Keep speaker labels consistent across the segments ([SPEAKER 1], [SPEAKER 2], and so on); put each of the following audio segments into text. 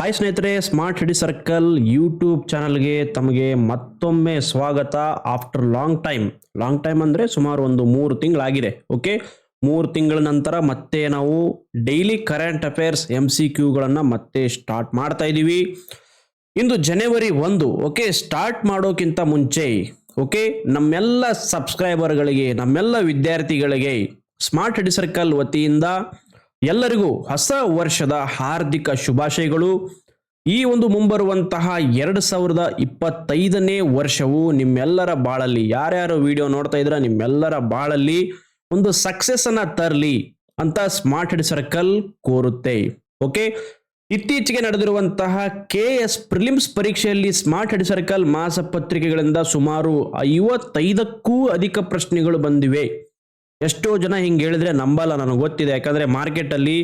[SPEAKER 1] Hi ಸ್ನೇಹಿತರೆ smart city circle YouTube ಚಾನಲ್ಗೆ ತಮಗೆ ಮತ್ತೊಮ್ಮೆ ಸ್ವಾಗತ. After long time long time ಅಂದರೆ ಸುಮಾರು ಒಂದು ಮೂರು ತಿಂಗಳಾಗಿದೆ ಓಕೆ ಮೂರು ತಿಂಗಳ ನಂತರ ಮತ್ತೆ ನಾವು daily current affairs M C ಕ್ಯೂಗಳನ್ನು ಮತ್ತೆ ಸ್ಟಾರ್ಟ್ ಮಾಡ್ತಾ ಇದ್ದೀವಿ. ಇಂದು ಜನವರಿ ಒಂದು ಓಕೆ ಸ್ಟಾರ್ಟ್ ಮಾಡೋಕ್ಕಿಂತ ಮುಂಚೆ ಓಕೆ ನಮ್ಮೆಲ್ಲ ಸಬ್ಸ್ಕ್ರೈಬರ್ಗಳಿಗೆ ನಮ್ಮೆಲ್ಲ ವಿದ್ಯಾರ್ಥಿಗಳಿಗೆ ಸ್ಮಾರ್ಟ್ ಸಿಟಿ ಸರ್ಕಲ್ ವತಿಯಿಂದ ಎಲ್ಲರಿಗೂ ಹೊಸ ವರ್ಷದ ಹಾರ್ದಿಕ ಶುಭಾಶಯಗಳು. ಈ ಒಂದು ಮುಂಬರುವಂತಹ ಎರಡು ಸಾವಿರದ ಇಪ್ಪತ್ತೈದನೇ ವರ್ಷವು ನಿಮ್ಮೆಲ್ಲರ ಬಾಳಲ್ಲಿ, ಯಾರ್ಯಾರು ವಿಡಿಯೋ ನೋಡ್ತಾ ಇದ್ರ ನಿಮ್ಮೆಲ್ಲರ ಬಾಳಲ್ಲಿ ಒಂದು ಸಕ್ಸಸ್ ಅನ್ನ ತರಲಿ ಅಂತ ಸ್ಮಾರ್ಟ್ ಹೆಡ್ ಸರ್ಕಲ್ ಕೋರುತ್ತೆ. ಓಕೆ ಇತ್ತೀಚೆಗೆ ನಡೆದಿರುವಂತಹ ಕೆ ಎಸ್ ಪ್ರಿಲಿಮ್ಸ್ ಪರೀಕ್ಷೆಯಲ್ಲಿ ಸ್ಮಾರ್ಟ್ ಹೆಡ್ ಸರ್ಕಲ್ ಮಾಸಪತ್ರಿಕೆಗಳಿಂದ ಸುಮಾರು ಐವತ್ತೈದಕ್ಕೂ ಅಧಿಕ ಪ್ರಶ್ನೆಗಳು ಬಂದಿವೆ. ಎಷ್ಟೋ ಜನ ಹಿಂಗೆ ಹೇಳಿದ್ರೆ ನಂಬಲ್ಲ, ನನಗೆ ಗೊತ್ತಿದೆ. ಯಾಕಂದರೆ ಮಾರ್ಕೆಟಲ್ಲಿ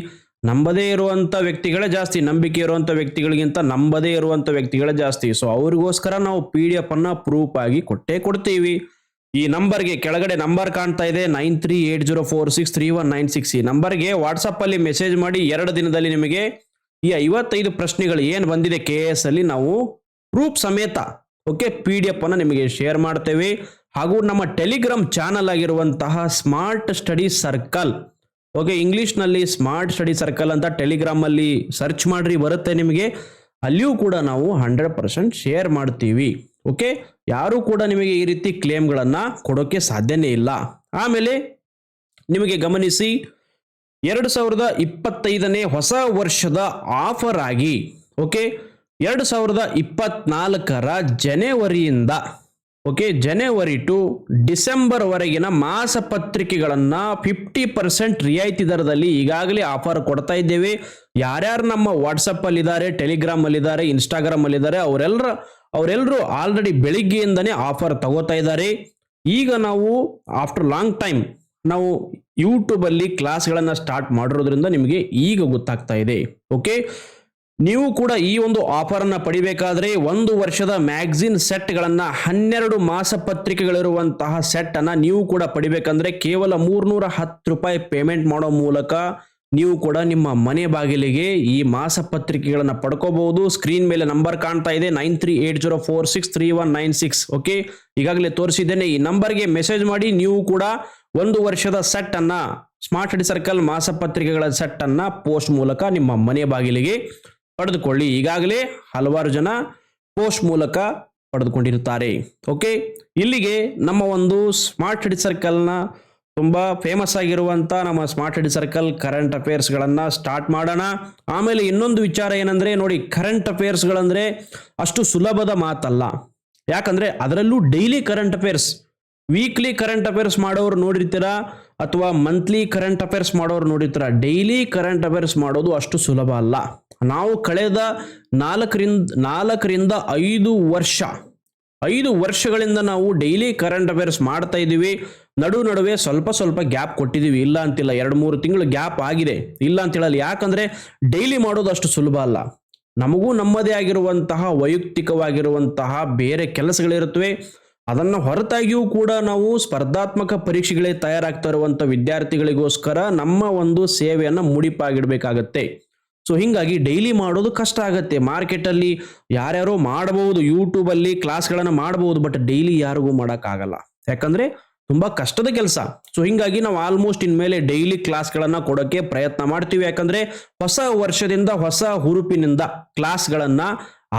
[SPEAKER 1] ನಂಬದೇ ಇರುವಂಥ ವ್ಯಕ್ತಿಗಳೇ ಜಾಸ್ತಿ, ನಂಬಿಕೆ ಇರುವಂಥ ವ್ಯಕ್ತಿಗಳಿಗಿಂತ ನಂಬದೇ ಇರುವಂಥ ವ್ಯಕ್ತಿಗಳೇ ಜಾಸ್ತಿ. ಸೊ ಅವ್ರಿಗೋಸ್ಕರ ನಾವು ಪಿ ಡಿ ಎಫ್ ಅನ್ನ ಪ್ರೂಫ್ ಆಗಿ ಕೊಟ್ಟೇ ಕೊಡ್ತೀವಿ. ಈ ನಂಬರ್ಗೆ ಕೆಳಗಡೆ ನಂಬರ್ ಕಾಣ್ತಾ ಇದೆ nine three eight zero four six three one nine six ಈ ನಂಬರ್ಗೆ ವಾಟ್ಸಪ್ಪಲ್ಲಿ ಮೆಸೇಜ್ ಮಾಡಿ ಎರಡು ದಿನದಲ್ಲಿ ನಿಮಗೆ ಈ ಐವತ್ತೈದು ಪ್ರಶ್ನೆಗಳು ಏನು ಬಂದಿದೆ ಕೆ ಎಸ್ ಅಲ್ಲಿ ನಾವು ಪ್ರೂಫ್ ಸಮೇತ ಓಕೆ ಪಿ ಡಿ ಎಫ್ ಅನ್ನು ನಿಮಗೆ ಶೇರ್ ಮಾಡ್ತೇವೆ. ಹಾಗೂ ನಮ್ಮ ಟೆಲಿಗ್ರಾಮ್ ಚಾನಲ್ ಆಗಿರುವಂತಹ ಸ್ಮಾರ್ಟ್ ಸ್ಟಡಿ ಸರ್ಕಲ್. ಓಕೆ, ಇಂಗ್ಲಿಷ್ನಲ್ಲಿ ಸ್ಮಾರ್ಟ್ ಸ್ಟಡಿ ಸರ್ಕಲ್ ಅಂತ ಟೆಲಿಗ್ರಾಮ್ ಅಲ್ಲಿ ಸರ್ಚ್ ಮಾಡ್ರಿ, ಬರುತ್ತೆ ನಿಮಗೆ. ಅಲ್ಲಿಯೂ ಕೂಡ ನಾವು ಹಂಡ್ರೆಡ್ ಪರ್ಸೆಂಟ್ ಶೇರ್ ಮಾಡ್ತೀವಿ. ಓಕೆ, ಯಾರೂ ಕೂಡ ನಿಮಗೆ ಈ ರೀತಿ ಕ್ಲೇಮ್ಗಳನ್ನು ಕೊಡೋಕ್ಕೆ ಸಾಧ್ಯನೇ ಇಲ್ಲ. ಆಮೇಲೆ ನಿಮಗೆ ಗಮನಿಸಿ, ಎರಡು ಸಾವಿರದ ಇಪ್ಪತ್ತೈದನೇ ಹೊಸ ವರ್ಷದ ಆಫರ್ ಆಗಿ, ಓಕೆ, ಎರಡು ಸಾವಿರದ ಇಪ್ಪತ್ನಾಲ್ಕರ ಜನವರಿಯಿಂದ ಓಕೆ ಜನವರಿ ಟು ಡಿಸೆಂಬರ್ ವರೆಗಿನ ಮಾಸಪತ್ರಿಕೆಗಳನ್ನು ಫಿಫ್ಟಿ ಪರ್ಸೆಂಟ್ ರಿಯಾಯಿತಿ ದರದಲ್ಲಿ ಈಗಾಗಲೇ ಆಫರ್ ಕೊಡ್ತಾ ಇದ್ದೇವೆ. ಯಾರ್ಯಾರು ನಮ್ಮ ವಾಟ್ಸಪ್ಪಲ್ಲಿದ್ದಾರೆ ಟೆಲಿಗ್ರಾಮಲ್ಲಿದ್ದಾರೆ ಟೆಲಿಗ್ರಾಮ್ ಇದ್ದಾರೆ ಇನ್ಸ್ಟಾಗ್ರಾಮ್ ಅಲ್ಲಿ ಇದ್ದಾರೆ ಅವರೆಲ್ಲರ ಅವರೆಲ್ಲರೂ ಆಲ್ರೆಡಿ ಬೆಳಿಗ್ಗೆಯಿಂದನೇ ಆಫರ್ ತಗೋತಾ ಇದ್ದಾರೆ. ಈಗ ನಾವು ಆಫ್ಟರ್ ಲಾಂಗ್ ಟೈಮ್ ನಾವು ಯೂಟ್ಯೂಬಲ್ಲಿ ಕ್ಲಾಸ್ಗಳನ್ನು ಸ್ಟಾರ್ಟ್ ಮಾಡಿರೋದ್ರಿಂದ ನಿಮಗೆ ಈಗ ಗೊತ್ತಾಗ್ತಾ ಇದೆ. ಓಕೆ ನೀವು ಕೂಡ ಈ ಒಂದು ಆಫರ್ ಅನ್ನ ಪಡಿಬೇಕಾದ್ರೆ ಒಂದು ವರ್ಷದ ಮ್ಯಾಗ್ಝಿನ್ ಸೆಟ್ಗಳನ್ನು ಹನ್ನೆರಡು ಮಾಸಪತ್ರಿಕೆಗಳಿರುವಂತಹ ಸೆಟ್ ಅನ್ನ ನೀವು ಕೂಡ ಪಡಿಬೇಕಂದ್ರೆ ಕೇವಲ ಮೂರ್ನೂರ ಹತ್ತು ರೂಪಾಯಿ ಪೇಮೆಂಟ್ ಮಾಡೋ ಮೂಲಕ ನೀವು ಕೂಡ ನಿಮ್ಮ ಮನೆ ಬಾಗಿಲಿಗೆ ಈ ಮಾಸಪತ್ರಿಕೆಗಳನ್ನು ಪಡ್ಕೋಬಹುದು. ಸ್ಕ್ರೀನ್ ಮೇಲೆ ನಂಬರ್ ಕಾಣ್ತಾ ಇದೆ, nine three eight zero four six three one nine six okay ಈಗಾಗಲೇ ತೋರಿಸಿದ್ದೇನೆ, ಈ ನಂಬರ್ಗೆ ಮೆಸೇಜ್ ಮಾಡಿ ನೀವು ಕೂಡ ಒಂದು ವರ್ಷದ ಸೆಟ್ ಅನ್ನ ಸ್ಮಾರ್ಟ್ ಸರ್ಕಲ್ ಸರ್ಕಲ್ ಮಾಸಪತ್ರಿಕೆಗಳ ಸೆಟ್ ಅನ್ನ ಪೋಸ್ಟ್ ಮೂಲಕ ನಿಮ್ಮ ಮನೆ ಬಾಗಿಲಿಗೆ ಪಡೆದುಕೊಳ್ಳಿ. ಈಗಾಗಲೇ ಹಲವಾರು ಜನ ಪೋಸ್ಟ್ ಮೂಲಕ ಪಡೆದುಕೊಂಡಿರುತ್ತಾರೆ. ಓಕೆ? ಇಲ್ಲಿಗೆ ನಮ್ಮ ಒಂದು ಸ್ಮಾರ್ಟ್ ಸ್ಟಡಿ ಸರ್ಕಲ್ನ ತುಂಬ ಫೇಮಸ್ ಆಗಿರುವಂಥ ನಮ್ಮ ಸ್ಮಾರ್ಟ್ ಸ್ಟಡಿ ಸರ್ಕಲ್ ಕರೆಂಟ್ ಅಫೇರ್ಸ್ಗಳನ್ನು ಸ್ಟಾರ್ಟ್ ಮಾಡೋಣ. ಆಮೇಲೆ ಇನ್ನೊಂದು ವಿಚಾರ ಏನಂದರೆ ನೋಡಿ ಕರೆಂಟ್ ಅಫೇರ್ಸ್ಗಳಂದರೆ ಅಷ್ಟು ಸುಲಭದ ಮಾತಲ್ಲ. ಯಾಕಂದರೆ ಅದರಲ್ಲೂ daily current affairs weekly current affairs ಮಾಡೋರು ನೋಡಿರ್ತೀರಾ? ಅಥವಾ ಮಂತ್ಲಿ ಕರೆಂಟ್ ಅಫೇರ್ಸ್ ಮಾಡೋರು ನೋಡಿರ್ತೀರಾ? ಡೈಲಿ ಕರೆಂಟ್ ಅಫೇರ್ಸ್ ಮಾಡೋದು ಅಷ್ಟು ಸುಲಭ ಅಲ್ಲ. ನಾವು ಕಳೆದ ನಾಲ್ಕರಿಂದ ನಾಲ್ಕರಿಂದ ಐದು ವರ್ಷ, ಐದು ವರ್ಷಗಳಿಂದ ನಾವು ಡೈಲಿ ಕರೆಂಟ್ ಅಫೇರ್ಸ್ ಮಾಡ್ತಾ ಇದ್ದೀವಿ. ನಡು ನಡುವೆ ಸ್ವಲ್ಪ ಸ್ವಲ್ಪ ಗ್ಯಾಪ್ ಕೊಟ್ಟಿದ್ದೀವಿ. ಇಲ್ಲ ಅಂತಿಲ್ಲ, ಎರಡು ಮೂರು ತಿಂಗಳು ಗ್ಯಾಪ್ ಆಗಿದೆ. ಇಲ್ಲ ಅಂತ ಹೇಳಲ್ಲ ಯಾಕಂದ್ರೆ ಡೈಲಿ ಮಾಡೋದು ಅಷ್ಟು ಸುಲಭ ಅಲ್ಲ. ನಮಗೂ ನಮ್ಮದೇ ಆಗಿರುವಂತಹ ವೈಯಕ್ತಿಕವಾಗಿರುವಂತಹ ಬೇರೆ ಕೆಲಸಗಳಿರುತ್ತವೆ. ಅದನ್ನು ಹೊರತಾಗಿಯೂ ಕೂಡ ನಾವು ಸ್ಪರ್ಧಾತ್ಮಕ ಪರೀಕ್ಷೆಗಳಿಗೆ ತಯಾರಾಗ್ತಾ ಇರುವಂಥ ವಿದ್ಯಾರ್ಥಿಗಳಿಗೋಸ್ಕರ ನಮ್ಮ ಒಂದು ಸೇವೆಯನ್ನು ಮುಡಿಪಾಗಿಡಬೇಕಾಗತ್ತೆ. ಸೊ ಹಿಂಗಾಗಿ ಡೈಲಿ ಮಾಡೋದು ಕಷ್ಟ ಆಗುತ್ತೆ. ಮಾರ್ಕೆಟಲ್ಲಿ ಯಾರ್ಯಾರೋ ಮಾಡಬಹುದು ಯೂಟ್ಯೂಬಲ್ಲಿ ಕ್ಲಾಸ್ಗಳನ್ನು ಮಾಡಬಹುದು ಬಟ್ ಡೈಲಿ ಯಾರಿಗೂ ಮಾಡೋಕ್ಕಾಗಲ್ಲ. ಯಾಕಂದ್ರೆ ತುಂಬಾ ಕಷ್ಟದ ಕೆಲಸ. ಸೊ ಹಿಂಗಾಗಿ ನಾವು ಆಲ್ಮೋಸ್ಟ್ ಇನ್ಮೇಲೆ ಡೈಲಿ ಕ್ಲಾಸ್ಗಳನ್ನು ಕೊಡೋಕೆ ಪ್ರಯತ್ನ ಮಾಡ್ತೀವಿ. ಯಾಕಂದ್ರೆ ಹೊಸ ವರ್ಷದಿಂದ ಹೊಸ ಹುರುಪಿನಿಂದ ಕ್ಲಾಸ್ಗಳನ್ನ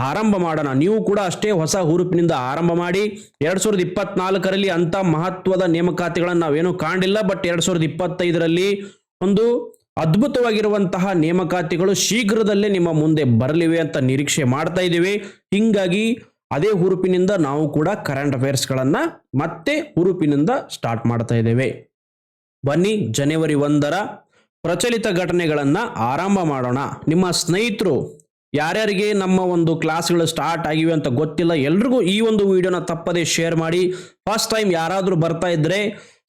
[SPEAKER 1] ಆರಂಭ ಮಾಡೋಣ. ನೀವು ಕೂಡ ಅಷ್ಟೇ ಹೊಸ ಹುರುಪಿನಿಂದ ಆರಂಭ ಮಾಡಿ, ಎರಡ್ ಸಾವಿರದ ಇಪ್ಪತ್ನಾಲ್ಕರಲ್ಲಿ ಅಂತ ಮಹತ್ವದ ನೇಮಕಾತಿಗಳನ್ನು ನಾವೇನು ಕಾಣಲಿಲ್ಲ ಬಟ್ ಎರಡ್ ಸಾವಿರದ ಇಪ್ಪತ್ತೈದರಲ್ಲಿ ಒಂದು ಅದ್ಭುತವಾಗಿರುವಂತಹ ನೇಮಕಾತಿಗಳು ಶೀಘ್ರದಲ್ಲೇ ನಿಮ್ಮ ಮುಂದೆ ಬರಲಿವೆ ಅಂತ ನಿರೀಕ್ಷೆ ಮಾಡ್ತಾ ಇದ್ದೀವಿ. ಹಿಂಗಾಗಿ ಅದೇ ಹುರುಪಿನಿಂದ ನಾವು ಕೂಡ ಕರೆಂಟ್ ಅಫೇರ್ಸ್ಗಳನ್ನು ಮತ್ತೆ ಹುರುಪಿನಿಂದ ಸ್ಟಾರ್ಟ್ ಮಾಡ್ತಾ ಇದ್ದೇವೆ. ಬನ್ನಿ ಜನವರಿ ಒಂದರ ಪ್ರಚಲಿತ ಘಟನೆಗಳನ್ನು ಆರಂಭ ಮಾಡೋಣ. ನಿಮ್ಮ ಸ್ನೇಹಿತರು ಯಾರ್ಯಾರಿಗೆ ನಮ್ಮ ಒಂದು ಕ್ಲಾಸ್ಗಳು ಸ್ಟಾರ್ಟ್ ಆಗಿವೆ ಅಂತ ಗೊತ್ತಿಲ್ಲ, ಎಲ್ರಿಗೂ ಈ ಒಂದು ವಿಡಿಯೋನ ತಪ್ಪದೇ ಶೇರ್ ಮಾಡಿ. ಫಸ್ಟ್ ಟೈಮ್ ಯಾರಾದರೂ ಬರ್ತಾ ಇದ್ರೆ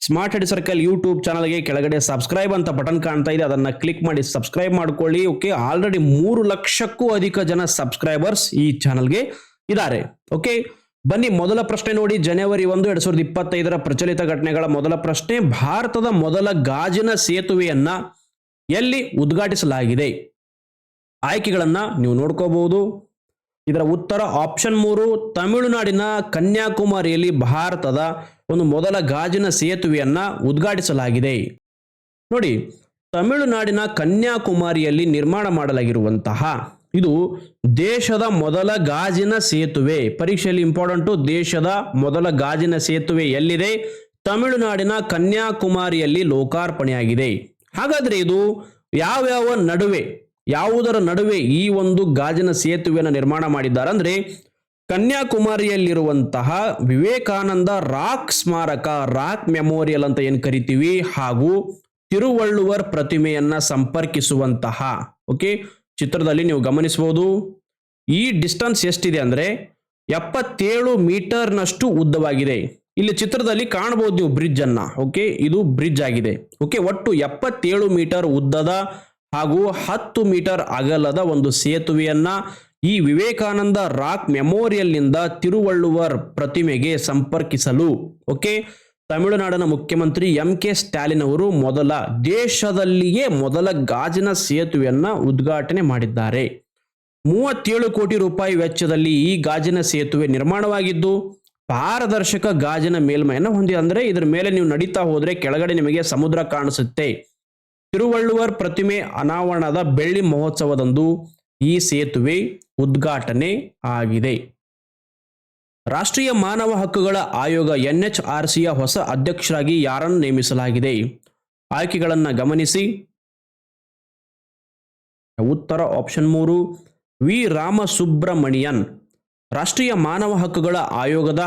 [SPEAKER 1] ಸ್ಮಾರ್ಟ್ ಹೆಡ್ ಸರ್ಕಲ್ ಯೂಟ್ಯೂಬ್ ಚಾನಲ್ಗೆ ಕೆಳಗಡೆ ಸಬ್ಸ್ಕ್ರೈಬ್ ಅಂತ ಬಟನ್ ಕಾಣ್ತಾ ಇದೆ. ಅದನ್ನ ಕ್ಲಿಕ್ ಮಾಡಿ ಸಬ್ಸ್ಕ್ರೈಬ್ ಮಾಡ್ಕೊಳ್ಳಿ. ಓಕೆ ಆಲ್ರೆಡಿ ಮೂರು ಲಕ್ಷಕ್ಕೂ ಅಧಿಕ ಜನ ಸಬ್ಸ್ಕ್ರೈಬರ್ಸ್ ಈ ಚಾನಲ್ಗೆ ಇದ್ದಾರೆ. ಓಕೆ ಬನ್ನಿ, ಮೊದಲ ಪ್ರಶ್ನೆ ನೋಡಿ. ಜನವರಿ ಒಂದು, ಎರಡ್ ಸಾವಿರದ ಇಪ್ಪತ್ತೈದರ ಪ್ರಚಲಿತ ಘಟನೆಗಳ ಮೊದಲ ಪ್ರಶ್ನೆ. ಭಾರತದ ಮೊದಲ ಗಾಜಿನ ಸೇತುವೆಯನ್ನ ಎಲ್ಲಿ ಉದ್ಘಾಟಿಸಲಾಗಿದೆ? ಆಯ್ಕೆಗಳನ್ನು ನೀವು ನೋಡ್ಕೋಬಹುದು. ಇದರ ಉತ್ತರ ಆಪ್ಷನ್ ಮೂರು, ತಮಿಳುನಾಡಿನ ಕನ್ಯಾಕುಮಾರಿಯಲ್ಲಿ ಭಾರತದ ಒಂದು ಮೊದಲ ಗಾಜಿನ ಸೇತುವೆಯನ್ನ ಉದ್ಘಾಟಿಸಲಾಗಿದೆ. ನೋಡಿ, ತಮಿಳುನಾಡಿನ ಕನ್ಯಾಕುಮಾರಿಯಲ್ಲಿ ನಿರ್ಮಾಣ ಮಾಡಲಾಗಿರುವಂತಹ ಇದು ದೇಶದ ಮೊದಲ ಗಾಜಿನ ಸೇತುವೆ. ಪರೀಕ್ಷೆಯಲ್ಲಿ ಇಂಪಾರ್ಟೆಂಟು ದೇಶದ ಮೊದಲ ಗಾಜಿನ ಸೇತುವೆ ಎಲ್ಲಿದೆ? ತಮಿಳುನಾಡಿನ ಕನ್ಯಾಕುಮಾರಿಯಲ್ಲಿ ಲೋಕಾರ್ಪಣೆಯಾಗಿದೆ. ಹಾಗಾದ್ರೆ ಇದು ಯಾವ್ಯಾವ ನಡುವೆ, ಯಾವುದರ ನಡುವೆ ಈ ಒಂದು ಗಾಜಿನ ಸೇತುವೆಯನ್ನು ನಿರ್ಮಾಣ ಮಾಡಿದ್ದಾರೆ? ಅಂದ್ರೆ ಕನ್ಯಾಕುಮಾರಿಯಲ್ಲಿರುವಂತಹ ವಿವೇಕಾನಂದ ರಾಕ್ ಸ್ಮಾರಕ, ರಾಕ್ ಮೆಮೋರಿಯಲ್ ಅಂತ ಏನು ಕರಿತೀವಿ? ಹಾಗೂ ತಿರುವಳ್ಳುವರ್ ಪ್ರತಿಮೆಯನ್ನ ಸಂಪರ್ಕಿಸುವಂತಹ ಓಕೆ ಚಿತ್ರದಲ್ಲಿ ನೀವು ಗಮನಿಸಬಹುದು. ಈ ಡಿಸ್ಟನ್ಸ್ ಎಷ್ಟಿದೆ ಅಂದ್ರೆ ಎಪ್ಪತ್ತೇಳು ಮೀಟರ್ನಷ್ಟು ಉದ್ದವಾಗಿದೆ. ಇಲ್ಲಿ ಚಿತ್ರದಲ್ಲಿ ಕಾಣಬಹುದು ನೀವು ಬ್ರಿಡ್ಜ್ ಅನ್ನ ಓಕೆ ಇದು ಬ್ರಿಡ್ಜ್ ಆಗಿದೆ. ಓಕೆ ಒಟ್ಟು ಎಪ್ಪತ್ತೇಳು ಮೀಟರ್ ಉದ್ದದ ಹಾಗೂ ಹತ್ತು ಮೀಟರ್ ಅಗಲದ ಒಂದು ಸೇತುವೆಯನ್ನ ಈ ವಿವೇಕಾನಂದ ರಾಕ್ ಮೆಮೋರಿಯಲ್ನಿಂದ ತಿರುವಳ್ಳುವರ್ ಪ್ರತಿಮೆಗೆ ಸಂಪರ್ಕಿಸಲು ಓಕೆ ತಮಿಳುನಾಡಿನ ಮುಖ್ಯಮಂತ್ರಿ ಎಂ ಕೆ ಸ್ಟಾಲಿನ್ ಅವರು ಮೊದಲ ದೇಶದಲ್ಲಿಯೇ ಮೊದಲ ಗಾಜಿನ ಸೇತುವೆಯನ್ನ ಉದ್ಘಾಟನೆ ಮಾಡಿದ್ದಾರೆ. ಮೂವತ್ತೇಳು ಕೋಟಿ ರೂಪಾಯಿ ವೆಚ್ಚದಲ್ಲಿ ಈ ಗಾಜಿನ ಸೇತುವೆ ನಿರ್ಮಾಣವಾಗಿದ್ದು, ಪಾರದರ್ಶಕ ಗಾಜಿನ ಮೇಲ್ಮೈಯನ್ನು ಹೊಂದಿ ಅಂದ್ರೆ ಇದರ ಮೇಲೆ ನೀವು ನಡೀತಾ ಹೋದ್ರೆ ಕೆಳಗಡೆ ನಿಮಗೆ ಸಮುದ್ರ ಕಾಣಿಸುತ್ತೆ. ತಿರುವಳ್ಳುವರ್ ಪ್ರತಿಮೆ ಅನಾವರಣದ ಬೆಳ್ಳಿ ಮಹೋತ್ಸವದಂದು ಈ ಸೇತುವೆ ಉದ್ಘಾಟನೆ ಆಗಿದೆ. ರಾಷ್ಟ್ರೀಯ ಮಾನವ ಹಕ್ಕುಗಳ ಆಯೋಗ ಎನ್ಎಚ್ಆರ್ಸಿಯ ಹೊಸ ಅಧ್ಯಕ್ಷರಾಗಿ ಯಾರನ್ನು ನೇಮಿಸಲಾಗಿದೆ? ಆಯ್ಕೆಗಳನ್ನು ಗಮನಿಸಿ. ಉತ್ತರ ಆಪ್ಷನ್ ಮೂರು, ವಿ. ರಾಮಸುಬ್ರಮಣಿಯನ್ ರಾಷ್ಟ್ರೀಯ ಮಾನವ ಹಕ್ಕುಗಳ ಆಯೋಗದ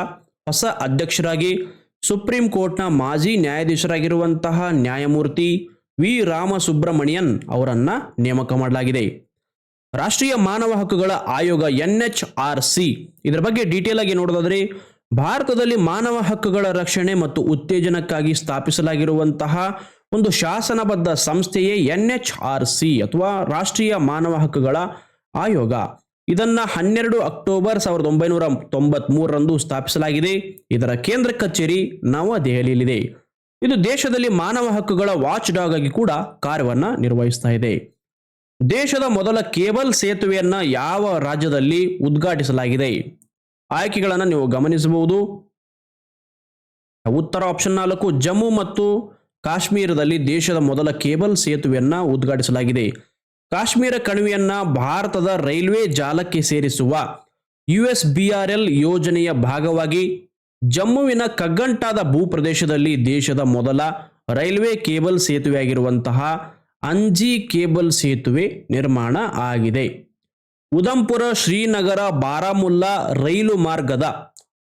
[SPEAKER 1] ಹೊಸ ಅಧ್ಯಕ್ಷರಾಗಿ, ಸುಪ್ರೀಂ ಕೋರ್ಟ್ನ ಮಾಜಿ ನ್ಯಾಯಾಧೀಶರಾಗಿರುವಂತಹ ನ್ಯಾಯಮೂರ್ತಿ ವಿ. ರಾಮಸುಬ್ರಮಣಿಯನ್ ಅವರನ್ನು ನೇಮಕ ಮಾಡಲಾಗಿದೆ. ರಾಷ್ಟ್ರೀಯ ಮಾನವ ಹಕ್ಕುಗಳ ಆಯೋಗ ಎನ್ ಎಚ್ ಆರ್ ಸಿ ಇದರ ಬಗ್ಗೆ ಡೀಟೇಲ್ ಆಗಿ ನೋಡೋದಾದ್ರೆ, ಭಾರತದಲ್ಲಿ ಮಾನವ ಹಕ್ಕುಗಳ ರಕ್ಷಣೆ ಮತ್ತು ಉತ್ತೇಜನಕ್ಕಾಗಿ ಸ್ಥಾಪಿಸಲಾಗಿರುವಂತಹ ಒಂದು ಶಾಸನಬದ್ಧ ಸಂಸ್ಥೆಯೇ ಎನ್ ಎಚ್ ಆರ್ ಸಿ ಅಥವಾ ರಾಷ್ಟ್ರೀಯ ಮಾನವ ಹಕ್ಕುಗಳ ಆಯೋಗ. ಇದನ್ನ ಹನ್ನೆರಡು ಅಕ್ಟೋಬರ್ ಸಾವಿರದ ಒಂಬೈನೂರ ತೊಂಬತ್ ಮೂರರಂದು ಸ್ಥಾಪಿಸಲಾಗಿದೆ. ಇದರ ಕೇಂದ್ರ ಕಚೇರಿ ನವದೆಹಲಿಯಲ್ಲಿದೆ. ಇದು ದೇಶದಲ್ಲಿ ಮಾನವ ಹಕ್ಕುಗಳ ವಾಚ್ ಡಾಗ್ ಆಗಿ ಕೂಡ ಕಾರ್ಯವನ್ನು ನಿರ್ವಹಿಸ್ತಾ ಇದೆ. ದೇಶದ ಮೊದಲ ಕೇಬಲ್ ಸೇತುವೆಯನ್ನ ಯಾವ ರಾಜ್ಯದಲ್ಲಿ ಉದ್ಘಾಟಿಸಲಾಗಿದೆ? ಆಯ್ಕೆಗಳನ್ನು ನೀವು ಗಮನಿಸಬಹುದು. ಉತ್ತರ ಆಪ್ಷನ್ ನಾಲ್ಕು, ಜಮ್ಮು ಮತ್ತು ಕಾಶ್ಮೀರದಲ್ಲಿ ದೇಶದ ಮೊದಲ ಕೇಬಲ್ ಸೇತುವೆಯನ್ನ ಉದ್ಘಾಟಿಸಲಾಗಿದೆ. ಕಾಶ್ಮೀರ ಕಣಿವೆಯನ್ನ ಭಾರತದ ರೈಲ್ವೆ ಜಾಲಕ್ಕೆ ಸೇರಿಸುವ U S B R L ಯೋಜನೆಯ ಭಾಗವಾಗಿ ಜಮ್ಮುವಿನ ಕಗ್ಗಂಟಾದ ಭೂಪ್ರದೇಶದಲ್ಲಿ ದೇಶದ ಮೊದಲ ರೈಲ್ವೆ ಕೇಬಲ್ ಸೇತುವೆಯಾಗಿರುವಂತಹ ಅಂಜಿ ಕೇಬಲ್ ಸೇತುವೆ ನಿರ್ಮಾಣ ಆಗಿದೆ. ಉದಂಪುರ ಶ್ರೀನಗರ ಬಾರಾಮುಲ್ಲಾ ರೈಲು ಮಾರ್ಗದ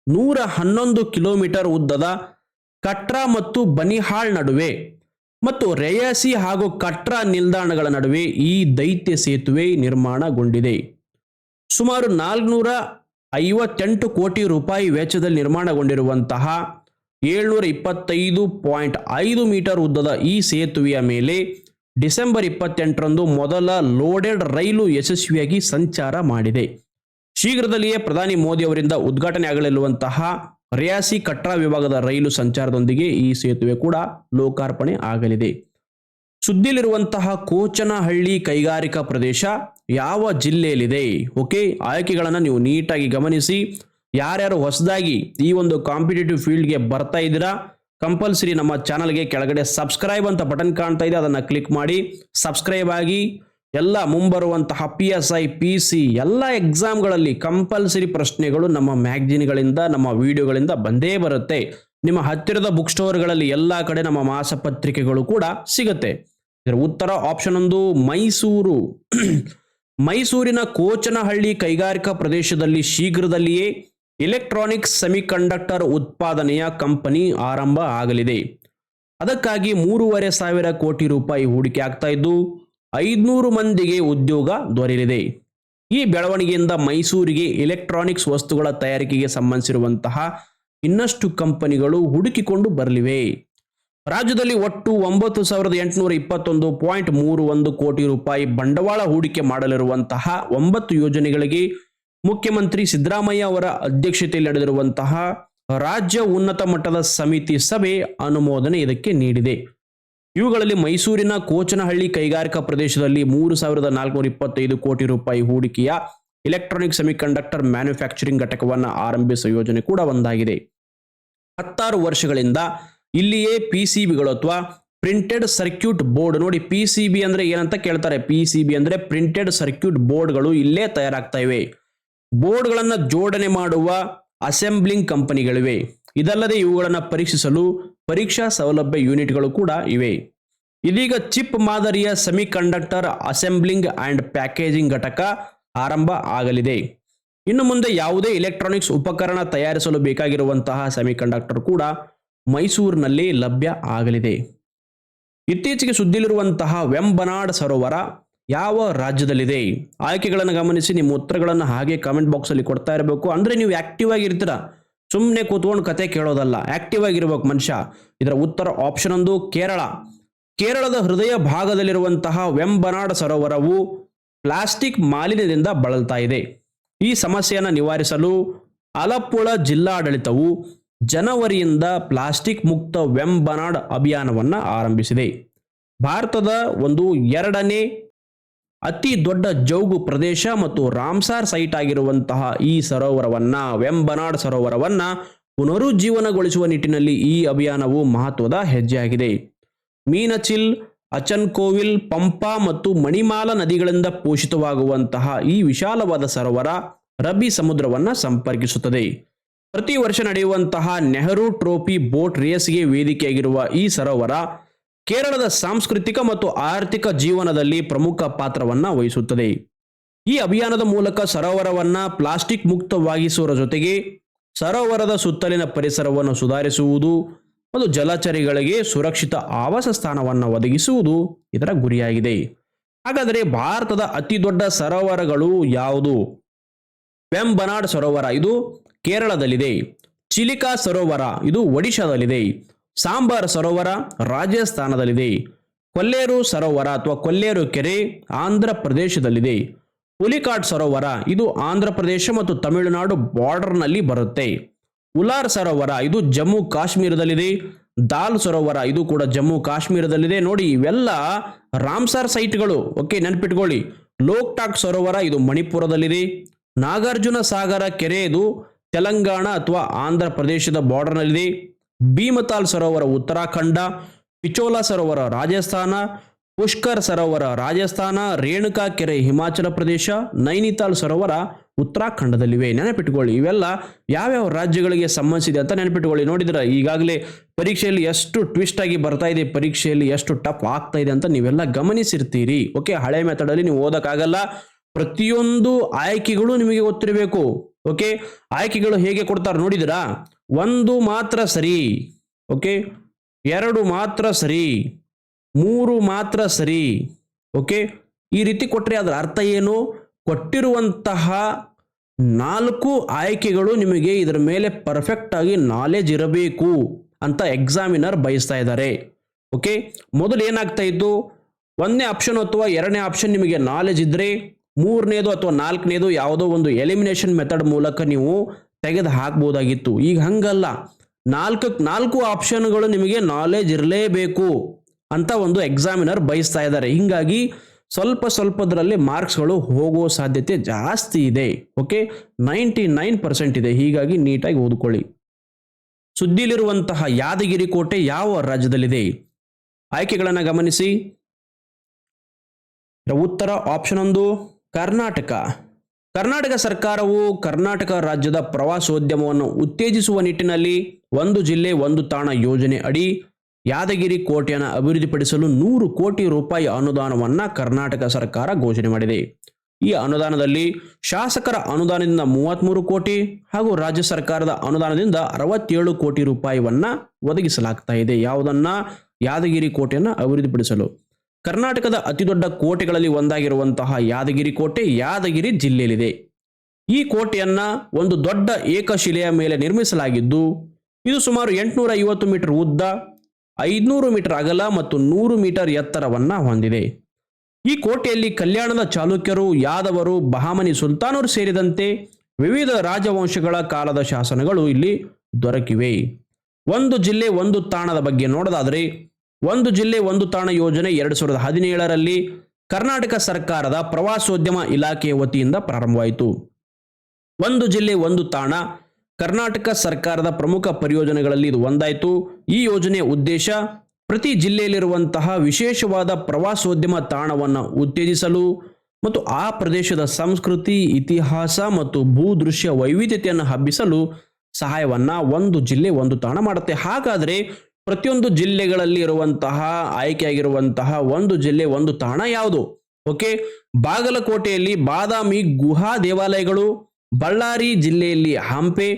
[SPEAKER 1] ನೂರ ಹನ್ನೊಂದು ಕಿಲೋಮೀಟರ್ ಉದ್ದದ ಕಟ್ರಾ ಮತ್ತು ಬನಿಹಾಳ್ ನಡುವೆ ಮತ್ತು ರೇಯಾಸಿ ಹಾಗೂ ಕಟ್ರಾ ನಿಲ್ದಾಣಗಳ ನಡುವೆ ಈ ದೈತ್ಯ ಸೇತುವೆ ನಿರ್ಮಾಣಗೊಂಡಿದೆ. ಸುಮಾರು ನಾಲ್ಕುನೂರ ಐವತ್ತೆಂಟು ಕೋಟಿ ರೂಪಾಯಿ ವೆಚ್ಚದಲ್ಲಿ ನಿರ್ಮಾಣಗೊಂಡಿರುವಂತಹ ಏಳ್ನೂರ ಇಪ್ಪತ್ತೈದು ಪಾಯಿಂಟ್ ಐದು ಮೀಟರ್ ಉದ್ದದ ಈ ಸೇತುವೆಯ ಮೇಲೆ ಡಿಸೆಂಬರ್ ಇಪ್ಪತ್ತೆಂಟರಂದು ಮೊದಲ ಲೋಡೆಡ್ ರೈಲು ಯಶಸ್ವಿಯಾಗಿ ಸಂಚಾರ ಮಾಡಿದೆ. ಶೀಘ್ರದಲ್ಲಿಯೇ ಪ್ರಧಾನಿ ಮೋದಿ ಅವರಿಂದ ಉದ್ಘಾಟನೆ ಆಗಲಿರುವಂತಹ ರಿಯಾಸಿ ಕಟ್ರಾ ವಿಭಾಗದ ರೈಲು ಸಂಚಾರದೊಂದಿಗೆ ಈ ಸೇತುವೆ ಕೂಡ ಲೋಕಾರ್ಪಣೆ ಆಗಲಿದೆ. ಸುದ್ದಿಲಿರುವಂತಹ ಕೋಚನಹಳ್ಳಿ ಕೈಗಾರಿಕಾ ಪ್ರದೇಶ ಯಾವ ಜಿಲ್ಲೆಯಲ್ಲಿದೆ? ಓಕೆ, ಆಯ್ಕೆಗಳನ್ನು ನೀವು ನೀಟಾಗಿ ಗಮನಿಸಿ. ಯಾರ್ಯಾರು ಹೊಸದಾಗಿ ಈ ಒಂದು ಕಾಂಪಿಟೇಟಿವ್ ಫೀಲ್ಡ್ಗೆ ಬರ್ತಾ ಇದ್ದೀರಾ? ಕಂಪಲ್ಸರಿ ನಮ್ಮ ಚಾನಲ್ಗೆ ಕೆಳಗಡೆ ಸಬ್ಸ್ಕ್ರೈಬ್ ಅಂತ ಬಟನ್ ಕಾಣ್ತಾ ಇದೆ, ಅದನ್ನು ಕ್ಲಿಕ್ ಮಾಡಿ. ಸಬ್ಸ್ಕ್ರೈಬ್ ಆಗಿ ಎಲ್ಲ ಮುಂಬರುವಂತಹ P S I P C ಎಲ್ಲ ಎಕ್ಸಾಮ್ಗಳಲ್ಲಿ ಕಂಪಲ್ಸರಿ ಪ್ರಶ್ನೆಗಳು ನಮ್ಮ ಮ್ಯಾಗ್ಜಿನ್ಗಳಿಂದ, ನಮ್ಮ ವಿಡಿಯೋಗಳಿಂದ ಬಂದೇ ಬರುತ್ತೆ. ನಿಮ್ಮ ಹತ್ತಿರದ ಬುಕ್ ಸ್ಟೋರ್ಗಳಲ್ಲಿ ಎಲ್ಲ ಕಡೆ ನಮ್ಮ ಮಾಸಪತ್ರಿಕೆಗಳು ಕೂಡ ಸಿಗುತ್ತೆ. ಇದರ ಉತ್ತರ ಆಪ್ಷನ್ ಒಂದು, ಮೈಸೂರು. ಮೈಸೂರಿನ ಕೋಚನಹಳ್ಳಿ ಕೈಗಾರಿಕಾ ಪ್ರದೇಶದಲ್ಲಿ ಶೀಘ್ರದಲ್ಲಿಯೇ ಇಲೆಕ್ಟ್ರಾನಿಕ್ಸ್ ಸೆಮಿಕಂಡಕ್ಟರ್ ಉತ್ಪಾದನೆಯ ಕಂಪನಿ ಆರಂಭ ಆಗಲಿದೆ. ಅದಕ್ಕಾಗಿ ಮೂರುವರೆ ಸಾವಿರ ಕೋಟಿ ರೂಪಾಯಿ ಹೂಡಿಕೆ ಆಗ್ತಾ ಇದ್ದು, ಐದುನೂರು ಮಂದಿಗೆ ಉದ್ಯೋಗ ದೊರೆಯಲಿದೆ. ಈ ಬೆಳವಣಿಗೆಯಿಂದ ಮೈಸೂರಿಗೆ ಎಲೆಕ್ಟ್ರಾನಿಕ್ಸ್ ವಸ್ತುಗಳ ತಯಾರಿಕೆಗೆ ಸಂಬಂಧಿಸಿರುವಂತಹ ಇನ್ನಷ್ಟು ಕಂಪನಿಗಳು ಹುಡುಕಿಕೊಂಡು ಬರಲಿವೆ. ರಾಜ್ಯದಲ್ಲಿ ಒಟ್ಟು ಒಂಬತ್ತು ಸಾವಿರದ ಎಂಟುನೂರ ಇಪ್ಪತ್ತೊಂದು ಪಾಯಿಂಟ್ ಮೂರು ಒಂದು ಕೋಟಿ ರೂಪಾಯಿ ಬಂಡವಾಳ ಹೂಡಿಕೆ ಮಾಡಲಿರುವಂತಹ ಒಂಬತ್ತು ಯೋಜನೆಗಳಿಗೆ ಮುಖ್ಯಮಂತ್ರಿ ಸಿದ್ದರಾಮಯ್ಯ ಅವರ ಅಧ್ಯಕ್ಷತೆಯಲ್ಲಿ ನಡೆದಿರುವಂತಹ ರಾಜ್ಯ ಉನ್ನತ ಮಟ್ಟದ ಸಮಿತಿ ಸಭೆ ಅನುಮೋದನೆ ಇದಕ್ಕೆ ನೀಡಿದೆ. ಇವುಗಳಲ್ಲಿ ಮೈಸೂರಿನ ಕೋಚನಹಳ್ಳಿ ಕೈಗಾರಿಕಾ ಪ್ರದೇಶದಲ್ಲಿ ಮೂರು ಸಾವಿರದ ನಾಲ್ಕುನೂರ ಇಪ್ಪತ್ತೈದು ಕೋಟಿ ರೂಪಾಯಿ ಹೂಡಿಕೆಯ ಎಲೆಕ್ಟ್ರಾನಿಕ್ ಸೆಮಿಕಂಡಕ್ಟರ್ ಮ್ಯಾನುಫ್ಯಾಕ್ಚರಿಂಗ್ ಘಟಕವನ್ನು ಆರಂಭಿಸುವ ಯೋಜನೆ ಕೂಡ ಒಂದಾಗಿದೆ. ಹತ್ತಾರು ವರ್ಷಗಳಿಂದ ಇಲ್ಲಿಯೇ ಪಿ ಸಿ ಅಥವಾ ಪ್ರಿಂಟೆಡ್ ಸರ್ಕ್ಯೂಟ್ ಬೋರ್ಡ್ ನೋಡಿ ಪಿ ಅಂದ್ರೆ ಏನಂತ ಕೇಳ್ತಾರೆ? ಪಿ ಸಿ ಬಿ ಅಂದ್ರೆ ಪ್ರಿಂಟೆಡ್ ಸರ್ಕ್ಯೂಟ್ ಬೋರ್ಡ್ಗಳು ಇಲ್ಲೇ ತಯಾರಾಗ್ತಾ ಇವೆ. ಬೋರ್ಡ್ಗಳನ್ನು ಜೋಡಣೆ ಮಾಡುವ ಅಸೆಂಬ್ಲಿಂಗ್ ಕಂಪನಿಗಳಿವೆ. ಇದಲ್ಲದೆ ಇವುಗಳನ್ನು ಪರೀಕ್ಷಿಸಲು ಪರೀಕ್ಷಾ ಸೌಲಭ್ಯ ಯೂನಿಟ್ಗಳು ಕೂಡ ಇವೆ. ಇದೀಗ ಚಿಪ್ ಮಾದರಿಯ ಸೆಮಿಕಂಡಕ್ಟರ್ ಅಸೆಂಬ್ಲಿಂಗ್ ಆ್ಯಂಡ್ ಪ್ಯಾಕೇಜಿಂಗ್ ಘಟಕ ಆರಂಭ ಆಗಲಿದೆ. ಇನ್ನು ಮುಂದೆ ಯಾವುದೇ ಎಲೆಕ್ಟ್ರಾನಿಕ್ಸ್ ಉಪಕರಣ ತಯಾರಿಸಲು ಬೇಕಾಗಿರುವಂತಹ ಸೆಮಿಕಂಡಕ್ಟರ್ ಕೂಡ ಮೈಸೂರಿನಲ್ಲಿ ಲಭ್ಯ ಆಗಲಿದೆ. ಇತ್ತೀಚೆಗೆ ಸುದ್ದಿಲಿರುವಂತಹ ವೆಂಬನಾಡ್ ಸರೋವರ ಯಾವ ರಾಜ್ಯದಲ್ಲಿದೆ? ಆಯ್ಕೆಗಳನ್ನು ಗಮನಿಸಿ, ನಿಮ್ಮ ಉತ್ತರಗಳನ್ನು ಹಾಗೆ ಕಾಮೆಂಟ್ ಬಾಕ್ಸಲ್ಲಿ ಕೊಡ್ತಾ ಇರಬೇಕು. ಅಂದರೆ ನೀವು ಆಕ್ಟಿವ್ ಆಗಿರ್ತೀರ? ಸುಮ್ಮನೆ ಕೂತ್ಕೊಂಡು ಕತೆ ಕೇಳೋದಲ್ಲ. ಆಕ್ಟಿವ್ ಆಗಿರ್ಬೇಕು ಮನುಷ್ಯ. ಇದರ ಉತ್ತರ ಆಪ್ಷನ್ ಒಂದು, ಕೇರಳ. ಕೇರಳದ ಹೃದಯ ಭಾಗದಲ್ಲಿರುವಂತಹ ವೆಂಬನಾಡ್ ಸರೋವರವು ಪ್ಲಾಸ್ಟಿಕ್ ಮಾಲಿನ್ಯದಿಂದ ಬಳಲ್ತಾ ಇದೆ. ಈ ಸಮಸ್ಯೆಯನ್ನು ನಿವಾರಿಸಲು ಅಲಪ್ಪುಳ ಜಿಲ್ಲಾಡಳಿತವು ಜನವರಿಯಿಂದ ಪ್ಲಾಸ್ಟಿಕ್ ಮುಕ್ತ ವೆಂಬನಾಡ್ ಅಭಿಯಾನವನ್ನು ಆರಂಭಿಸಿದೆ. ಭಾರತದ ಒಂದು ಎರಡನೇ ಅತಿ ದೊಡ್ಡ ಜೌಗು ಪ್ರದೇಶ ಮತ್ತು ರಾಮ್ಸಾರ್ ಸೈಟ್ ಆಗಿರುವಂತಹ ಈ ಸರೋವರವನ್ನ, ವೆಂಬನಾಡ್ ಸರೋವರವನ್ನ ಪುನರುಜ್ಜೀವನಗೊಳಿಸುವ ನಿಟ್ಟಿನಲ್ಲಿ ಈ ಅಭಿಯಾನವು ಮಹತ್ವದ ಹೆಜ್ಜೆಯಾಗಿದೆ. ಮೀನಚಿಲ್, ಅಚನ್ಕೋವಿಲ್, ಪಂಪಾ ಮತ್ತು ಮಣಿಮಾಲ ನದಿಗಳಿಂದ ಪೋಷಿತವಾಗುವಂತಹ ಈ ವಿಶಾಲವಾದ ಸರೋವರ ರಬಿ ಸಮುದ್ರವನ್ನ ಸಂಪರ್ಕಿಸುತ್ತದೆ. ಪ್ರತಿ ವರ್ಷ ನಡೆಯುವಂತಹ ನೆಹರು ಟ್ರೋಫಿ ಬೋಟ್ ರೇಸ್ಗೆ ವೇದಿಕೆಯಾಗಿರುವ ಈ ಸರೋವರ ಕೇರಳದ ಸಾಂಸ್ಕೃತಿಕ ಮತ್ತು ಆರ್ಥಿಕ ಜೀವನದಲ್ಲಿ ಪ್ರಮುಖ ಪಾತ್ರವನ್ನ ವಹಿಸುತ್ತದೆ. ಈ ಅಭಿಯಾನದ ಮೂಲಕ ಸರೋವರವನ್ನ ಪ್ಲಾಸ್ಟಿಕ್ ಮುಕ್ತವಾಗಿಸುವ ಜೊತೆಗೆ ಸರೋವರದ ಸುತ್ತಲಿನ ಪರಿಸರವನ್ನು ಸುಧಾರಿಸುವುದು ಮತ್ತು ಜಲಚರಿಗಳಿಗೆ ಸುರಕ್ಷಿತ ಆವಾಸ ಸ್ಥಾನವನ್ನು ಒದಗಿಸುವುದು ಇದರ ಗುರಿಯಾಗಿದೆ. ಹಾಗಾದರೆ ಭಾರತದ ಅತಿ ದೊಡ್ಡ ಸರೋವರಗಳು ಯಾವುದು? ವೆಂಬನಾಡ್ ಸರೋವರ ಇದು ಕೇರಳದಲ್ಲಿದೆ. ಚಿಲಿಕಾ ಸರೋವರ ಇದು ಒಡಿಶಾದಲ್ಲಿದೆ. ಸಾಂಬಾರ್ ಸರೋವರ ರಾಜಸ್ಥಾನದಲ್ಲಿದೆ. ಕೊಲ್ಲೇರು ಸರೋವರ ಅಥವಾ ಕೊಲ್ಲೇರು ಕೆರೆ ಆಂಧ್ರ ಪ್ರದೇಶದಲ್ಲಿದೆ. ಹುಲಿಕಾಟ್ ಸರೋವರ, ಇದು ಆಂಧ್ರ ಪ್ರದೇಶ ಮತ್ತು ತಮಿಳುನಾಡು ಬಾರ್ಡರ್ನಲ್ಲಿ ಬರುತ್ತೆ. ಉಲಾರ್ ಸರೋವರ, ಇದು ಜಮ್ಮು ಕಾಶ್ಮೀರದಲ್ಲಿದೆ. ದಾಲ್ ಸರೋವರ, ಇದು ಕೂಡ ಜಮ್ಮು ಕಾಶ್ಮೀರದಲ್ಲಿದೆ. ನೋಡಿ, ಇವೆಲ್ಲ ರಾಮ್ಸಾರ್ ಸೈಟ್ಗಳು. ಓಕೆ, ನೆನಪಿಟ್ಕೊಳ್ಳಿ. ಲೋಕ್ಟಾಕ್ ಸರೋವರ, ಇದು ಮಣಿಪುರದಲ್ಲಿದೆ. ನಾಗಾರ್ಜುನ ಸಾಗರ ಕೆರೆ, ಇದು ತೆಲಂಗಾಣ ಅಥವಾ ಆಂಧ್ರ ಪ್ರದೇಶದ ಬಾರ್ಡರ್ನಲ್ಲಿದೆ ಭೀಮತಾಲ್ ಸರೋವರ ಉತ್ತರಾಖಂಡ, ಪಿಚೋಲಾ ಸರೋವರ ರಾಜಸ್ಥಾನ, ಪುಷ್ಕರ್ ಸರೋವರ ರಾಜಸ್ಥಾನ, ರೇಣುಕಾ ಕೆರೆ ಹಿಮಾಚಲ ಪ್ರದೇಶ, ನೈನಿತಾಲ್ ಸರೋವರ ಉತ್ತರಾಖಂಡದಲ್ಲಿವೆ. ನೆನಪಿಟ್ಕೊಳ್ಳಿ, ಇವೆಲ್ಲ ಯಾವ್ಯಾವ ರಾಜ್ಯಗಳಿಗೆ ಸಂಬಂಧಿಸಿದೆ ಅಂತ ನೆನಪಿಟ್ಕೊಳ್ಳಿ. ನೋಡಿದ್ರೆ ಈಗಾಗಲೇ ಪರೀಕ್ಷೆಯಲ್ಲಿ ಎಷ್ಟು ಟ್ವಿಸ್ಟ್ ಆಗಿ ಬರ್ತಾ ಇದೆ, ಪರೀಕ್ಷೆಯಲ್ಲಿ ಎಷ್ಟು ಟಫ್ ಆಗ್ತಾ ಇದೆ ಅಂತ ನೀವೆಲ್ಲ ಗಮನಿಸಿರ್ತೀರಿ. ಓಕೆ ಹಳೆ ಮೆಥಡಲ್ಲಿ ನೀವು ಓದಕ್ಕಾಗಲ್ಲ. ಪ್ರತಿಯೊಂದು ಆಯ್ಕೆಗಳು ನಿಮಗೆ ಗೊತ್ತಿರಬೇಕು. ಓಕೆ ಆಯ್ಕೆಗಳು ಹೇಗೆ ಕೊಡ್ತಾರೆ ನೋಡಿದಿರಾ? ಒಂದು ಮಾತ್ರ ಸರಿ, ಓಕೆ? ಎರಡು ಮಾತ್ರ ಸರಿ, ಮೂರು ಮಾತ್ರ ಸರಿ, ಓಕೆ? ಈ ರೀತಿ ಕೊಟ್ಟರೆ ಅದರ ಅರ್ಥ ಏನು? ಕೊಟ್ಟಿರುವಂತಹ ನಾಲ್ಕು ಆಯ್ಕೆಗಳು ನಿಮಗೆ ಇದರ ಮೇಲೆ ಪರ್ಫೆಕ್ಟ್ ಆಗಿ ನಾಲೆಜ್ ಇರಬೇಕು ಅಂತ ಎಕ್ಸಾಮಿನರ್ ಬಯಸ್ತಾ ಇದ್ದಾರೆ, ಓಕೆ? ಮೊದಲು ಏನಾಗ್ತಾ ಇತ್ತು ಒಂದನೇ ಆಪ್ಷನ್ ಅಥವಾ ಎರಡನೇ ಆಪ್ಷನ್ ನಿಮಗೆ ನಾಲೆಜ್ ಇದ್ದರೆ ಮೂರನೇದು ಅಥವಾ ನಾಲ್ಕನೇದು ಯಾವುದೋ ಒಂದು ಎಲಿಮಿನೇಷನ್ ಮೆಥಡ್ ಮೂಲಕ ನೀವು ತೆಗೆದು ಹಾಕ್ಬೋದಾಗಿತ್ತು ಈಗ ಹಂಗಲ್ಲ. ನಾಲ್ಕು ನಾಲ್ಕು ಆಪ್ಷನ್ಗಳು ನಿಮಗೆ ನಾಲೆಜ್ ಇರಲೇಬೇಕು ಅಂತ ಒಂದು ಎಕ್ಸಾಮಿನರ್ ಬಯಸ್ತಾ ಇದ್ದಾರೆ. ಹಿಂಗಾಗಿ ಸ್ವಲ್ಪ ಸ್ವಲ್ಪದರಲ್ಲಿ ಮಾರ್ಕ್ಸ್ಗಳು ಹೋಗೋ ಸಾಧ್ಯತೆ ಜಾಸ್ತಿ ಇದೆ. ಓಕೆ ನೈಂಟಿ ನೈನ್ ಪರ್ಸೆಂಟ್ ಇದೆ. ಹೀಗಾಗಿ ನೀಟಾಗಿ ಓದ್ಕೊಳ್ಳಿ. ಸುದ್ದಿಲಿರುವಂತಹ ಯಾದಗಿರಿ ಕೋಟೆ ಯಾವ ರಾಜ್ಯದಲ್ಲಿದೆ? ಆಯ್ಕೆಗಳನ್ನು ಗಮನಿಸಿ. ಉತ್ತರ ಆಪ್ಷನ್ ಒಂದು, ಕರ್ನಾಟಕ. ಕರ್ನಾಟಕ ಸರ್ಕಾರವು ಕರ್ನಾಟಕ ರಾಜ್ಯದ ಪ್ರವಾಸೋದ್ಯಮವನ್ನು ಉತ್ತೇಜಿಸುವ ನಿಟ್ಟಿನಲ್ಲಿ ಒಂದು ಜಿಲ್ಲೆ, ಒಂದು ತಾಣ ಯೋಜನೆ ಅಡಿ ಯಾದಗಿರಿ ಕೋಟೆಯನ್ನು ಅಭಿವೃದ್ಧಿಪಡಿಸಲು ನೂರು ಕೋಟಿ ರೂಪಾಯಿ ಅನುದಾನವನ್ನು ಕರ್ನಾಟಕ ಸರ್ಕಾರ ಘೋಷಣೆ ಮಾಡಿದೆ. ಈ ಅನುದಾನದಲ್ಲಿ ಶಾಸಕರ ಅನುದಾನದಿಂದ ಮೂವತ್ತ್ಮೂರು ಕೋಟಿ ಹಾಗೂ ರಾಜ್ಯ ಸರ್ಕಾರದ ಅನುದಾನದಿಂದ ಅರವತ್ತೇಳು ಕೋಟಿ ರೂಪಾಯಿವನ್ನ ಒದಗಿಸಲಾಗ್ತಾ ಇದೆ. ಯಾವುದನ್ನ? ಯಾದಗಿರಿ ಕೋಟೆಯನ್ನು ಅಭಿವೃದ್ಧಿಪಡಿಸಲು. ಕರ್ನಾಟಕದ ಅತಿದೊಡ್ಡ ಕೋಟೆಗಳಲ್ಲಿ ಒಂದಾಗಿರುವಂತಹ ಯಾದಗಿರಿ ಕೋಟೆ ಯಾದಗಿರಿ ಜಿಲ್ಲೆಯಲ್ಲಿದೆ. ಈ ಕೋಟೆಯನ್ನ ಒಂದು ದೊಡ್ಡ ಏಕಶಿಲೆಯ ಮೇಲೆ ನಿರ್ಮಿಸಲಾಗಿದ್ದು, ಇದು ಸುಮಾರು ಎಂಟುನೂರ ಐವತ್ತು ಮೀಟರ್ ಉದ್ದ, ಐದುನೂರು ಮೀಟರ್ ಅಗಲ ಮತ್ತು ನೂರು ಮೀಟರ್ ಎತ್ತರವನ್ನ ಹೊಂದಿದೆ. ಈ ಕೋಟೆಯಲ್ಲಿ ಕಲ್ಯಾಣದ ಚಾಲುಕ್ಯರು ಯಾದವರು, ಬಹಾಮನಿ ಸುಲ್ತಾನರು ಸೇರಿದಂತೆ ವಿವಿಧ ರಾಜವಂಶಗಳ ಕಾಲದ ಶಾಸನಗಳು ಇಲ್ಲಿ ದೊರಕಿವೆ. ಒಂದು ಜಿಲ್ಲೆ, ಒಂದು ತಾಣದ ಬಗ್ಗೆ ನೋಡೋದಾದರೆ ಒಂದು ಜಿಲ್ಲೆ, ಒಂದು ತಾಣ ಯೋಜನೆ ಎರಡು ಸಾವಿರದ ಹದಿನೇಳರಲ್ಲಿ ಕರ್ನಾಟಕ ಸರ್ಕಾರದ ಪ್ರವಾಸೋದ್ಯಮ ಇಲಾಖೆಯ ವತಿಯಿಂದ ಪ್ರಾರಂಭವಾಯಿತು. ಒಂದು ಜಿಲ್ಲೆ, ಒಂದು ತಾಣ ಕರ್ನಾಟಕ ಸರ್ಕಾರದ ಪ್ರಮುಖ ಪರಿಯೋಜನೆಗಳಲ್ಲಿ ಇದು ಒಂದಾಯಿತು. ಈ ಯೋಜನೆಯ ಉದ್ದೇಶ ಪ್ರತಿ ಜಿಲ್ಲೆಯಲ್ಲಿರುವಂತಹ ವಿಶೇಷವಾದ ಪ್ರವಾಸೋದ್ಯಮ ತಾಣವನ್ನು ಉತ್ತೇಜಿಸಲು ಮತ್ತು ಆ ಪ್ರದೇಶದ ಸಂಸ್ಕೃತಿ, ಇತಿಹಾಸ ಮತ್ತು ಭೂದೃಶ್ಯ ವೈವಿಧ್ಯತೆಯನ್ನು ಹಬ್ಬಿಸಲು ಸಹಾಯವನ್ನ ಒಂದು ಜಿಲ್ಲೆ, ಒಂದು ತಾಣ ಮಾಡುತ್ತೆ. ಹಾಗಾದರೆ ಪ್ರತಿಯೊಂದು ಜಿಲ್ಲೆಗಳಲ್ಲಿ ಇರುವಂತಹ ಆಯ್ಕೆಯಾಗಿರುವಂತಹ ಒಂದು ಜಿಲ್ಲೆ, ಒಂದು ತಾಣ ಯಾವುದು? ಓಕೆ ಬಾಗಲಕೋಟೆಯಲ್ಲಿ ಬಾದಾಮಿ ಗುಹಾ ದೇವಾಲಯಗಳು, ಬಳ್ಳಾರಿ ಜಿಲ್ಲೆಯಲ್ಲಿ ಹಂಪೆ,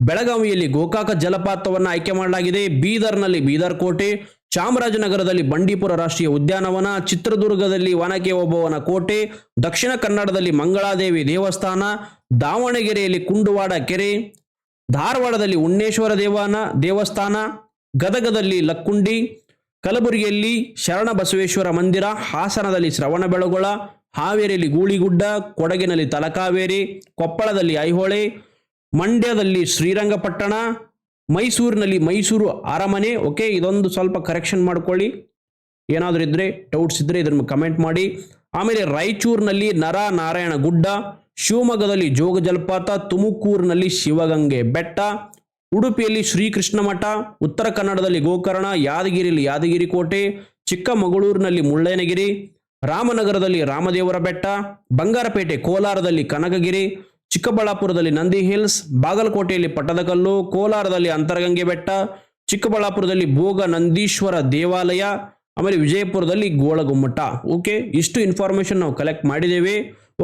[SPEAKER 1] ಬೆಳಗಾವಿಯಲ್ಲಿ ಗೋಕಾಕ ಜಲಪಾತವನ್ನು ಆಯ್ಕೆ ಮಾಡಲಾಗಿದೆ. ಬೀದರ್ನಲ್ಲಿ ಬೀದರ್ ಕೋಟೆ ಚಾಮರಾಜನಗರದಲ್ಲಿ ಬಂಡೀಪುರ ರಾಷ್ಟ್ರೀಯ ಉದ್ಯಾನವನ, ಚಿತ್ರದುರ್ಗದಲ್ಲಿ ಒನಕೆ ಓಬವ್ವನ ಕೋಟೆ, ದಕ್ಷಿಣ ಕನ್ನಡದಲ್ಲಿ ಮಂಗಳಾದೇವಿ ದೇವಸ್ಥಾನ, ದಾವಣಗೆರೆಯಲ್ಲಿ ಕುಂಡುವಾಡ ಕೆರೆ, ಧಾರವಾಡದಲ್ಲಿ ಉಣ್ಣೇಶ್ವರ ದೇವಾನ, ದೇವಸ್ಥಾನ ಗದಗದಲ್ಲಿ ಲಕ್ಕುಂಡಿ, ಕಲಬುರಗಿಯಲ್ಲಿ ಶರಣ ಬಸವೇಶ್ವರ ಮಂದಿರ, ಹಾಸನದಲ್ಲಿ ಶ್ರವಣಬೆಳಗೊಳ ಹಾವೇರಿಯಲ್ಲಿ ಗೂಳಿಗುಡ್ಡ, ಕೊಡಗಿನಲ್ಲಿ ತಲಕಾವೇರಿ, ಕೊಪ್ಪಳದಲ್ಲಿ ಐಹೊಳೆ, ಮಂಡ್ಯದಲ್ಲಿ ಶ್ರೀರಂಗಪಟ್ಟಣ, ಮೈಸೂರಿನಲ್ಲಿ ಮೈಸೂರು ಅರಮನೆ. ಓಕೆ, ಇದೊಂದು ಸ್ವಲ್ಪ ಕರೆಕ್ಷನ್ ಮಾಡ್ಕೊಳ್ಳಿ. ಏನಾದರೂ ಇದ್ದರೆ ಡೌಟ್ಸ್ ಇದ್ದರೆ ಇದನ್ನು ಕಮೆಂಟ್ ಮಾಡಿ. ಆಮೇಲೆ ರಾಯಚೂರಿನಲ್ಲಿ ನರ ನಾರಾಯಣ ಗುಡ್ಡ ಶಿವಮೊಗ್ಗದಲ್ಲಿ ಜೋಗ ಜಲಪಾತ, ತುಮಕೂರಿನಲ್ಲಿ ಶಿವಗಂಗೆ ಬೆಟ್ಟ ಉಡುಪಿಯಲ್ಲಿ ಶ್ರೀಕೃಷ್ಣ ಮಠ, ಉತ್ತರ ಕನ್ನಡದಲ್ಲಿ ಗೋಕರ್ಣ, ಯಾದಗಿರಿಯಲ್ಲಿ ಯಾದಗಿರಿ ಕೋಟೆ, ಚಿಕ್ಕಮಗಳೂರಿನಲ್ಲಿ ಮುಳ್ಳಯ್ಯನಗಿರಿ, ರಾಮನಗರದಲ್ಲಿ ರಾಮದೇವರ ಬೆಟ್ಟ, ಬಂಗಾರಪೇಟೆ ಕೋಲಾರದಲ್ಲಿ ಕನಕಗಿರಿ, ಚಿಕ್ಕಬಳ್ಳಾಪುರದಲ್ಲಿ ನಂದಿ ಹಿಲ್ಸ್, ಬಾಗಲಕೋಟೆಯಲ್ಲಿ ಪಟ್ಟದಕಲ್ಲು ಕೋಲಾರದಲ್ಲಿ ಅಂತರಗಂಗೆ ಬೆಟ್ಟ, ಚಿಕ್ಕಬಳ್ಳಾಪುರದಲ್ಲಿ ಭೋಗ ನಂದೀಶ್ವರ ದೇವಾಲಯ, ಆಮೇಲೆ ವಿಜಯಪುರದಲ್ಲಿ ಗೋಳಗುಮ್ಮಟ. ಓಕೆ ಇಷ್ಟು ಇನ್ಫಾರ್ಮೇಶನ್ ನಾವು ಕಲೆಕ್ಟ್ ಮಾಡಿದ್ದೇವೆ.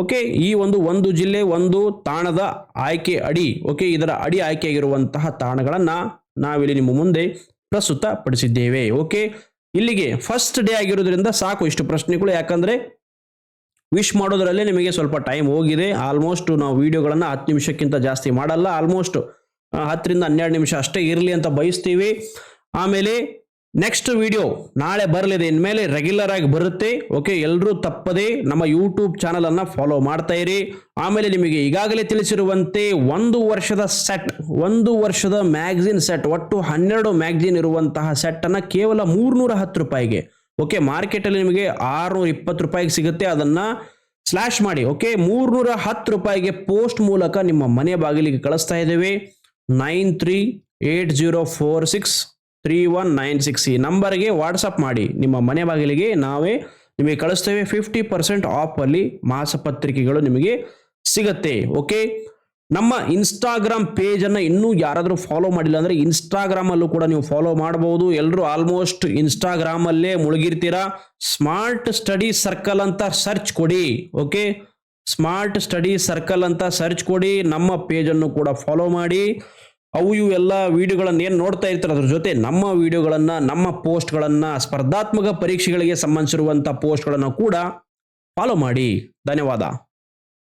[SPEAKER 1] ಓಕೆ ಈ ಒಂದು ಒಂದು ಜಿಲ್ಲೆ, ಒಂದು ತಾಣದ ಆಯ್ಕೆ ಅಡಿ ಓಕೆ ಇದರ ಅಡಿ ಆಯ್ಕೆಯಾಗಿರುವಂತಹ ತಾಣಗಳನ್ನು ನಾವಿಲ್ಲಿ ನಿಮ್ಮ ಮುಂದೆ ಪ್ರಸ್ತುತ ಪಡಿಸಿದ್ದೇವೆ ಓಕೆ ಇಲ್ಲಿಗೆ ಫಸ್ಟ್ ಡೇ ಆಗಿರೋದ್ರಿಂದ ಸಾಕು ಇಷ್ಟು ಪ್ರಶ್ನೆಗಳು, ಯಾಕಂದ್ರೆ ವಿಶ್ ಮಾಡೋದ್ರಲ್ಲೇ ನಿಮಗೆ ಸ್ವಲ್ಪ ಟೈಮ್ ಹೋಗಿದೆ. ಆಲ್ಮೋಸ್ಟ್ ನಾವು ವಿಡಿಯೋಗಳನ್ನು ಹತ್ತು ನಿಮಿಷಕ್ಕಿಂತ ಜಾಸ್ತಿ ಮಾಡಲ್ಲ. ಆಲ್ಮೋಸ್ಟ್ ಹತ್ತರಿಂದ ಹನ್ನೆರಡು ನಿಮಿಷ ಅಷ್ಟೇ ಇರಲಿ ಅಂತ ಬಯಸ್ತೀವಿ. ಆಮೇಲೆ ನೆಕ್ಸ್ಟ್ ವಿಡಿಯೋ ನಾಳೆ ಬರಲಿದೆ. ಇನ್ಮೇಲೆ ರೆಗ್ಯುಲರ್ ಆಗಿ ಬರುತ್ತೆ. ಓಕೆ ಎಲ್ಲರೂ ತಪ್ಪದೆ ನಮ್ಮ ಯೂಟ್ಯೂಬ್ ಚಾನಲನ್ನು ಫಾಲೋ ಮಾಡ್ತಾ ಇರಿ. ಆಮೇಲೆ ನಿಮಗೆ ಈಗಾಗಲೇ ತಿಳಿಸಿರುವಂತೆ ಒಂದು ವರ್ಷದ ಸೆಟ್ ಒಂದು ವರ್ಷದ ಮ್ಯಾಗ್ಝಿನ್ ಸೆಟ್ ಒಟ್ಟು ಹನ್ನೆರಡು ಮ್ಯಾಗ್ಝಿನ್ ಇರುವಂತಹ ಸೆಟ್ಟನ್ನು ಕೇವಲ ಮೂರ್ನೂರ ಹತ್ತು ರೂಪಾಯಿಗೆ ಓಕೆ ಮಾರ್ಕೆಟಲ್ಲಿ ನಿಮಗೆ ಆರುನೂರ ಇಪ್ಪತ್ತು ರೂಪಾಯಿಗೆ ಸಿಗುತ್ತೆ. ಅದನ್ನು ಸ್ಲ್ಯಾಶ್ ಮಾಡಿ ಓಕೆ ಮೂರ್ನೂರ ಹತ್ತು ರೂಪಾಯಿಗೆ ಪೋಸ್ಟ್ ಮೂಲಕ ನಿಮ್ಮ ಮನೆ ಬಾಗಿಲಿಗೆ ಕಳಿಸ್ತಾ ಇದ್ದೇವೆ. Nine three eight zero four six three one nine six ಈ ನಂಬರ್ಗೆ ವಾಟ್ಸಪ್ ಮಾಡಿ. ನಿಮ್ಮ ಮನೆ ಬಾಗಿಲಿಗೆ ನಾವೇ ನಿಮಗೆ ಕಳಿಸ್ತೇವೆ ಫಿಫ್ಟಿ ಪರ್ಸೆಂಟ್ ಆಫಲ್ಲಿ ಮಾಸಪತ್ರಿಕೆಗಳು ನಿಮಗೆ ಸಿಗತ್ತೆ ಓಕೆ ನಮ್ಮ ಇನ್ಸ್ಟಾಗ್ರಾಮ್ ಪೇಜನ್ನು ಇನ್ನೂ ಯಾರಾದರೂ ಫಾಲೋ ಮಾಡಿಲ್ಲ ಅಂದರೆ ಇನ್ಸ್ಟಾಗ್ರಾಮಲ್ಲೂ ಕೂಡ ನೀವು ಫಾಲೋ ಮಾಡಬಹುದು ಎಲ್ಲರೂ ಆಲ್ಮೋಸ್ಟ್ ಇನ್ಸ್ಟಾಗ್ರಾಮಲ್ಲೇ ಮುಳುಗಿರ್ತೀರಾ? ಸ್ಮಾರ್ಟ್ ಸ್ಟಡಿ ಸರ್ಕಲ್ ಅಂತ ಸರ್ಚ್ ಕೊಡಿ ಓಕೆ ಸ್ಮಾರ್ಟ್ ಸ್ಟಡಿ ಸರ್ಕಲ್ ಅಂತ ಸರ್ಚ್ ಕೊಡಿ. ನಮ್ಮ ಪೇಜನ್ನು ಕೂಡ ಫಾಲೋ ಮಾಡಿ. ಅವು ಇವು ಎಲ್ಲ ವಿಡಿಯೋಗಳನ್ನು ಏನು ನೋಡ್ತಾ ಇರ್ತಾರೆ ಅದ್ರ ಜೊತೆ ನಮ್ಮ ವಿಡಿಯೋಗಳನ್ನು, ನಮ್ಮ ಪೋಸ್ಟ್ಗಳನ್ನು, ಸ್ಪರ್ಧಾತ್ಮಕ ಪರೀಕ್ಷೆಗಳಿಗೆ ಸಂಬಂಧಿಸಿರುವಂಥ ಪೋಸ್ಟ್ಗಳನ್ನು ಕೂಡ ಫಾಲೋ ಮಾಡಿ. ಧನ್ಯವಾದ.